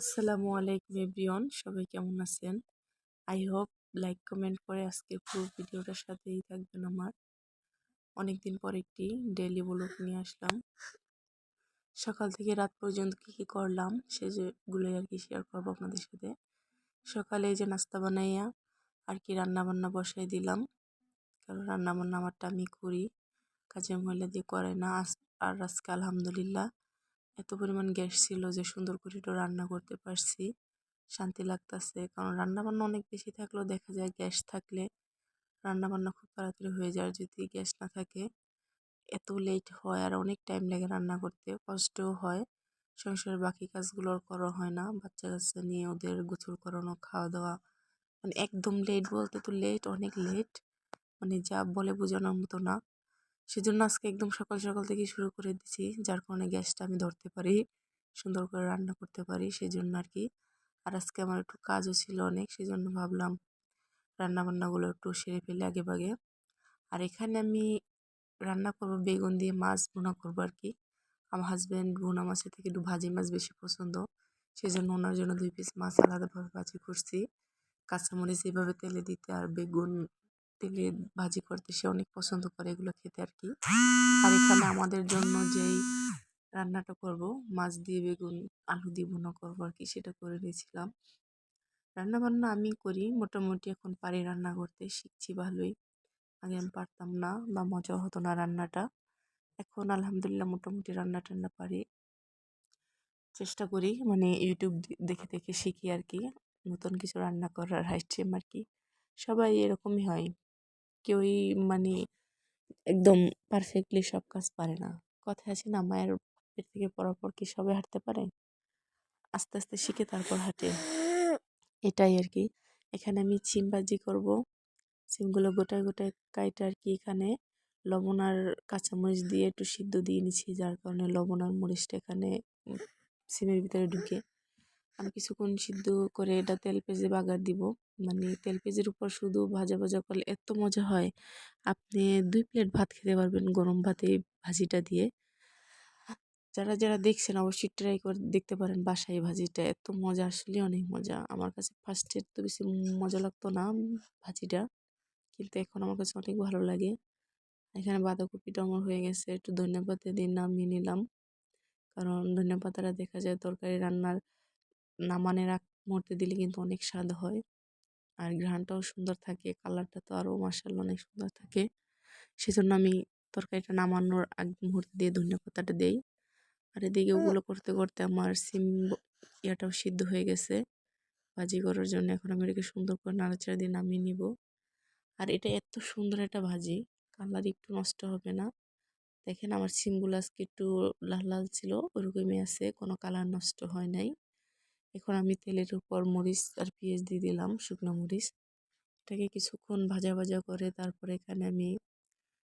আসসালামু আলাইকুম এভরিওয়ান, সবাই কেমন আছেন? আই হোপ লাইক, কমেন্ট করে আজকে পুরো ভিডিওটার সাথেই থাকবেন আমার। অনেকদিন পর একটি ডেলি ব্লগ নিয়ে আসলাম। সকাল থেকে রাত পর্যন্ত কী কী করলাম সেগুলোই আর কি শেয়ার করব আপনাদের সাথে। সকালে যে নাস্তা বানাইয়া আর কি রান্না বান্না বসাই দিলাম। কারণ রান্না বান্না আমারটা আমি করি। কাজের মহিলা দিয়ে করে না। আর আজকে আলহামদুলিল্লাহ এত পরিমাণ গ্যাস ছিল যে সুন্দর করে একটু রান্না করতে পারছি। শান্তি লাগতেছে। কারণ রান্নাবান্না অনেক বেশি থাকলেও দেখা যায় গ্যাস থাকলে রান্নাবান্না খুব তাড়াতাড়ি হয়ে যায়। যদি গ্যাস না থাকে, এত লেট হয় আর অনেক টাইম লাগে রান্না করতে, কষ্টও হয়। সংসারের বাকি কাজগুলো করা হয় না। বাচ্চা কাচ্চা নিয়ে ওদের গোসল করানো খাওয়া দাওয়া মানে একদম লেট বলতে তো লেট অনেক লেট মানে যা বলে বোঝানোর মতো না। সেজন্য আজকে একদম সকাল সকাল থেকে শুরু করে দিছি, যার কারণে গ্যাসটা আমি ধরতে পারি, সুন্দর করে রান্না করতে পারি সেই জন্য আর কি। আর আজকে আমার একটু কাজও ছিল অনেক সেই জন্য ভাবলাম রান্না বান্নাগুলো একটু সেরে ফেলে আগে বাগে আর এখানে আমি রান্না করব বেগুন দিয়ে মাছ ভুনা করব আর কি। আমার হাজব্যান্ড ভুনা মাছের থেকে একটু ভাজি মাছ বেশি পছন্দ সেই জন্য ওনার জন্য দুই পিস মাছ আলাদাভাবে ভাজি করছি। কাঁচামরিচ এইভাবে তেলে দিতে আর বেগুন তেলে ভাজি করতে সে অনেক পছন্দ করে এগুলো খেতে আর কি আর এখানে আমাদের জন্য যেই রান্নাটা করব, মাছ দিয়ে বেগুন, আলু দিয়ে ভুনা করব আর কি সেটা করে নিয়েছিলাম। রান্না বান্না আমি করি, মোটামুটি এখন পারি রান্না করতে, শিখছি ভালোই। আগে আমি পারতাম না বা মজা হতো না রান্নাটা। এখন আলহামদুলিল্লাহ মোটামুটি রান্না টান্না পারি। চেষ্টা করি মানে ইউটিউব দেখে দেখে শিখি আর কি নতুন কিছু রান্না করার হাইস্ট্রিম আর কি সবাই এরকমই হয়। কেউই মানে একদম পারফেক্টলি সব কাজ পারে না। কথা আছে না, মায়ের পেট থেকে পড়ার পর কি সবে হাঁটতে পারে? আস্তে আস্তে শিখে তারপর হাঁটে। এটাই আর কি। এখানে আমি সিম ভাজি করব। সিমগুলো গোটায় গোটায় কাইটা আর কি এখানে। লবণ আর কাঁচামরিচ দিয়ে একটু সিদ্ধ দিয়ে নিচ্ছি, যার কারণে লবণ আর মরিচটা এখানে সিমের ভিতরে ঢুকে। আমি কিছুক্ষণ সিদ্ধ করে এটা তেল পেঁজে বাগার দিব। মানে তেল পেঁজের উপর শুধু ভাজা ভাজা করলে এত মজা হয়। আপনি দুই প্লেট ভাত খেতে পারবেন গরম ভাতে ভাজিটা দিয়ে। যারা যারা দেখছেন অবশ্যই ট্রাই করে দেখতে পারেন বাসায় ভাজিটা। এত মজা, আসলে অনেক মজা। আমার কাছে ফার্স্টে তো বেশি মজা লাগতো না ভাজিটা। কিন্তু এখন আমার কাছে অনেক ভালো লাগে। এখানে বাঁধাকপিটা আমার হয়ে গেছে। একটু ধনিয়া পাতা দিয়ে নামিয়ে নিলাম। কারণ ধনিয়া পাতাটা দেখা যায় তরকারি রান্নার নামানের আগ মুহূর্তে দিলে কিন্তু অনেক স্বাদ হয়। আর ঘ্রাণটাও সুন্দর থাকে কালারটা তো আরও মার্শাল অনেক সুন্দর থাকে। সেজন্য আমি তরকারিটা নামানোর আগ মুহূর্তে দিয়ে ধনিয়া পাতাটা দেই। আর এদিকে ওগুলো করতে করতে আমার সিম ইয়াটাও সিদ্ধ হয়ে গেছে। ভাজি করার জন্য এখন আমি এটাকে সুন্দর করে নাড়াচাড়া দিয়ে নামিয়ে নিব। আর এটা এত সুন্দর একটা ভাজি কালার একটু নষ্ট হবে না। দেখেন আমার সিমগুলো আজকে একটু লাল লাল ছিল ওরকমই আছে কোনো কালার নষ্ট হয় নাই। এখন আমি তেলের উপর মরিচ আর পেঁয়াজ দিয়ে দিলাম, শুকনো মরিচ। এটাকে কিছুক্ষণ ভাজা ভাজা করে তারপরে এখানে আমি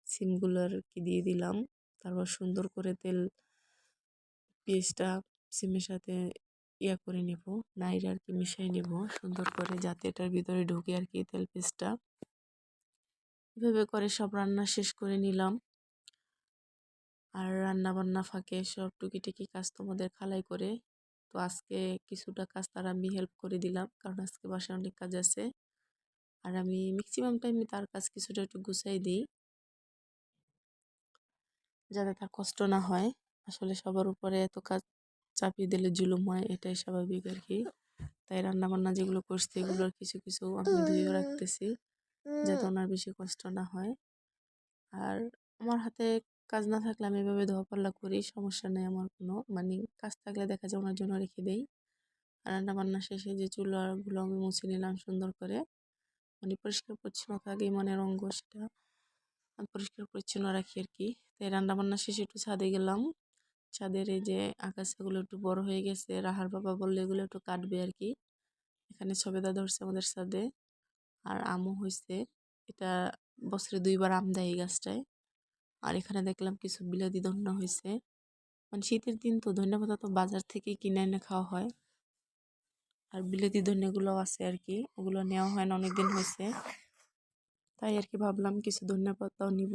সিমগুলো আর কি দিয়ে দিলাম। তারপর সুন্দর করে তেল পেঁয়াজটা সিমের সাথে ইয়া করে নেব নাইরে আর কি মিশিয়ে নেব। সুন্দর করে যাতে এটার ভিতরে ঢুকে আর কি তেল পেস্টটা এভাবে করে সব রান্না শেষ করে নিলাম। আর রান্না বান্না ফাঁকে সব টুকিটাকি কাজ তোমাদের খালাই করে তো আজকে কিছুটা কাজ তার আমি হেল্প করে দিলাম। কারণ আজকে বাসায় অনেক কাজ আছে। আর আমি ম্যাক্সিমাম টাইমে তার কাজ কিছুটা একটু গুছাই দিই। যাতে তার কষ্ট না হয়। আসলে সবার উপরে এত কাজ চাপিয়ে দিলে জুলুম হয়, এটাই স্বাভাবিক আর কি তাই রান্না বান্না যেগুলো করছি এগুলোর কিছু কিছু আমি ধুয়েও রাখতেছি। যাতে ওনার বেশি কষ্ট না হয়। আর আমার হাতে কাজ না থাকলে আমি এভাবে ধোয়া পাল্লা করি, সমস্যা নেই আমার কোনো। মানে কাজ থাকলে দেখা যায় ওনার জন্য রেখে দেই। আর রান্না বান্না শেষে যে চুলাগুলো আমি মুছে নিলাম সুন্দর করে মানে পরিষ্কার পরিচ্ছন্নতা আগেই মনের অঙ্গ সেটা। পরিষ্কার পরিচ্ছন্ন রাখি আর কি তাই রান্না বান্না শেষে একটু ছাদে গেলাম। ছাদের এই যে আকাশগুলো একটু বড় হয়ে গেছে, রাহার বাবা বললে এগুলো একটু কাটবে আর কি এখানে সবেদা ধরছে আমাদের ছাদে। আর আমও হয়েছে এটা বছরে দুইবার আম দেয় এই গাছটায়। আর এখানে দেখলাম কিছু বিলাতি ধন্য হয়েছে মানে শীতের দিন তো ধন্যবাদ তো বাজার থেকে কিনে এনে খাওয়া হয়। আর বিলেতি ধনেগুলোও আছে আর কি ওগুলো নেওয়া হয় না, অনেকদিন হয়েছে তাই আর কি ভাবলাম কিছু ধনিয়া পাতাও নিব।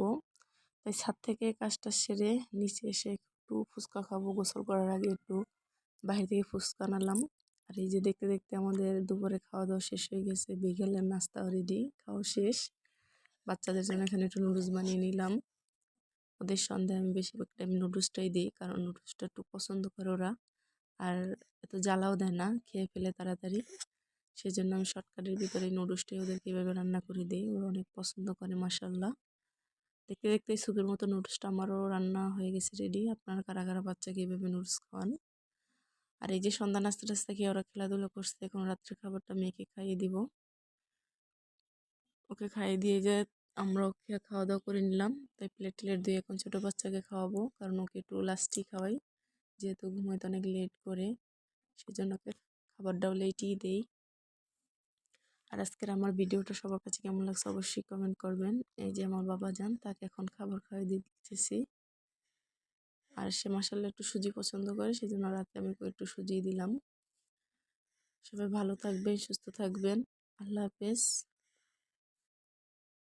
তাই ছাদ থেকে কাজটা সেরে নিচে এসে একটু ফুচকা খাব, গোসল করার আগে একটু বাইরে থেকে ফুচকা আনালাম। আর এই যে দেখতে দেখতে আমাদের দুপুরে খাওয়া দাওয়া শেষ হয়ে গেছে, বিকেলের নাস্তা রেডি খাওয়া শেষ। বাচ্চাদের জন্য এখানে একটু নুডলস বানিয়ে নিলাম। ওদের সন্ধ্যায় আমি বেশিরভাগ টাইম নুডলসটাই দিই, কারণ নুডলসটা একটু পছন্দ করে ওরা। আর এত জ্বালাও দেয় না, খেয়ে ফেলে তাড়াতাড়ি। সেই জন্য আমি শর্টকাটের ভিতরে নুডলসটাই ওদেরকে এভাবে রান্না করে দিই। ওরা অনেক পছন্দ করে মাসাল্লাহ দেখতে দেখতে সুপের মতো নুডলসটা আমারও রান্না হয়ে গেছে রেডি আপনারা কারা কারা বাচ্চাকে এভাবে নুডলস খাওয়ান? আর এই যে সন্ধ্যা নাস্তা টাস্তা খেয়ে ওরা খেলাধুলো করছে, এখন রাত্রের খাবারটা মেয়েকে খাইয়ে দিব। ওকে খাইয়ে দিয়ে যে আমরা ওকে খাওয়া দাওয়া করে নিলাম। তাই প্লেট প্লেট দিয়ে এখন ছোটো বাচ্চাকে খাওয়াবো। কারণ ওকে একটু লাস্টই খাওয়াই। যেহেতু ঘুমাইতে অনেক লেট করে, সেজন্য ওকে খাবারটাও লেটই দেই। আর আজকের আমার ভিডিওটা সবার কাছে কেমন লাগছে অবশ্যই কমেন্ট করবেন। এই যে আমার বাবা যান, তাকে এখন খাবার খাওয়াই দিতেছি। আর সে মাসাল্লাহ একটু সুজি পছন্দ করে সেই জন্য রাতে আমি একটু সুজি দিলাম। সবাই ভালো থাকবেন, সুস্থ থাকবেন। আল্লাহ হাফেজ।